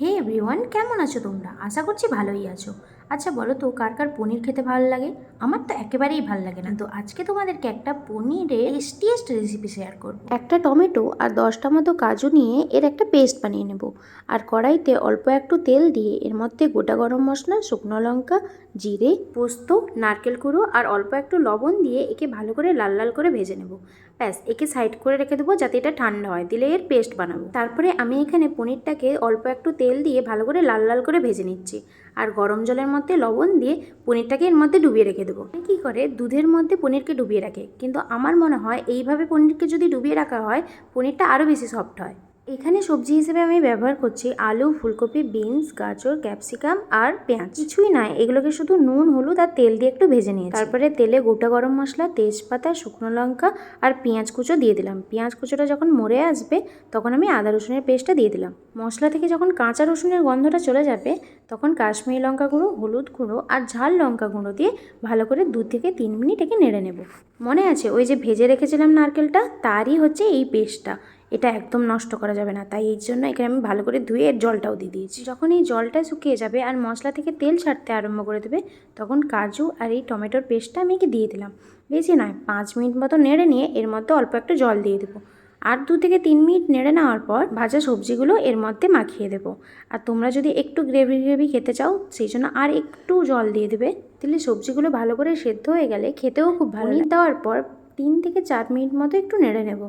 হে everyone কেমন আছো তোমরা? আশা করছি ভালোই আছো। আচ্ছা বলো তো, কার কার পনির খেতে ভালো লাগে? আমার তো একেবারেই ভালো লাগে না। তো আজকে তোমাদেরকে একটা পনিরের টেস্টিয়েস্ট রেসিপি শেয়ার করব। একটা টমেটো আর দশটা মতো কাজু নিয়ে এর একটা পেস্ট বানিয়ে নেব। আর কড়াইতে অল্প একটু তেল দিয়ে এর মধ্যে গোটা গরম মশলা, শুকনো লঙ্কা, জিরে, পোস্ত, নারকেল কুড়ো আর অল্প একটু লবণ দিয়ে একে ভালো করে লাল লাল করে ভেজে নেব। ব্যাস, একে সাইড করে রেখে দেবো যাতে এটা ঠান্ডা হয়। দিলে এর পেস্ট বানাবো। তারপরে আমি এখানে পনিরটাকে অল্প একটু তেল দিয়ে ভালো করে লাল লাল করে ভেজে নিচ্ছি। আর গরম জলের মধ্যে লবণ দিয়ে পনিরটাকে এর মধ্যে ডুবিয়ে রেখে দেবো। কি করে দুধের মধ্যে পনিরকে ডুবিয়ে রাখে? কিন্তু আমার মনে হয় এইভাবে পনিরকে যদি ডুবিয়ে রাখা হয়, পনিরটা আরও বেশি সফট হয়। এখানে সবজি হিসেবে আমি ব্যবহার করছি আলু, ফুলকপি, বিনস, গাজর, ক্যাপসিকাম আর পেঁয়াজ। কিছুই নয় এগুলোকে শুধু নুন, হলুদ আর তেল দিয়ে একটু ভেজে নিয়ে তারপরে তেলে গোটা গরম মশলা, তেজপাতা, শুকনো লঙ্কা আর পেঁয়াজ কুচো দিয়ে দিলাম। পেঁয়াজ কুচোটা যখন মরে আসবে, তখন আমি আদা রসুনের পেস্টটা দিয়ে দিলাম। মশলা থেকে যখন কাঁচা রসুনের গন্ধটা চলে যাবে, তখন কাশ্মীরি লঙ্কা গুঁড়ো, হলুদ গুঁড়ো আর ঝাল লঙ্কা গুঁড়ো দিয়ে ভালো করে দু থেকে তিন মিনিট একে নেড়ে নেব। মনে আছে ওই যে ভেজে রেখেছিলাম নারকেলটা? তারই হচ্ছে এই পেস্টটা। এটা একদম নষ্ট করা যাবে না। তাই এই জন্য এখানে আমি ভালো করে ধুয়ে এর জলটাও দিয়ে দিয়েছি। যখন এই জলটা শুকিয়ে যাবে আর মশলা থেকে তেল ছাড়তে আরম্ভ করে দেবে, তখন কাজু আর এই টমেটোর পেস্টটা আমি একে দিয়ে দিলাম। বেশি নয়, পাঁচ মিনিট মতো নেড়ে নিয়ে এর মধ্যে অল্প একটু জল দিয়ে দেবো। আর দু থেকে তিন মিনিট নেড়ে নেওয়ার পর ভাজা সবজিগুলো এর মধ্যে মাখিয়ে দেবো। আর তোমরা যদি একটু গ্রেভি গ্রেভি খেতে চাও, সেই জন্য আর একটু জল দিয়ে দেবে। তাহলে সবজিগুলো ভালো করে সেদ্ধ হয়ে গেলে খেতেও খুব ভালো দেওয়ার পর তিন থেকে চার মিনিট মতো একটু নেড়ে নেব।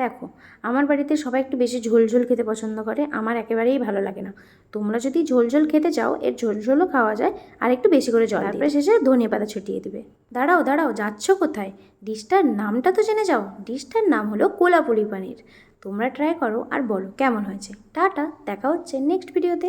দেখো আমার বাড়িতে সবাই একটু বেশি ঝোল ঝোল খেতে পছন্দ করে আমার একেবারেই ভালো লাগে না। তোমরা যদি ঝোল ঝোল খেতে চাও এর ঝোল ঝোলও খাওয়া যায় আর একটু বেশি করে জল তারপরে শেষে ধনিয়া পাতা ছিটিয়ে দিবে। দাঁড়াও দাঁড়াও যাচ্ছ কোথায়? ডিশটার নামটা তো জেনে যাও। ডিশটার নাম হলো কোলাপুরি পানির। তোমরা ট্রাই করো আর বলো কেমন হয়েছে। টাটা দেখা হচ্ছে নেক্সট ভিডিওতে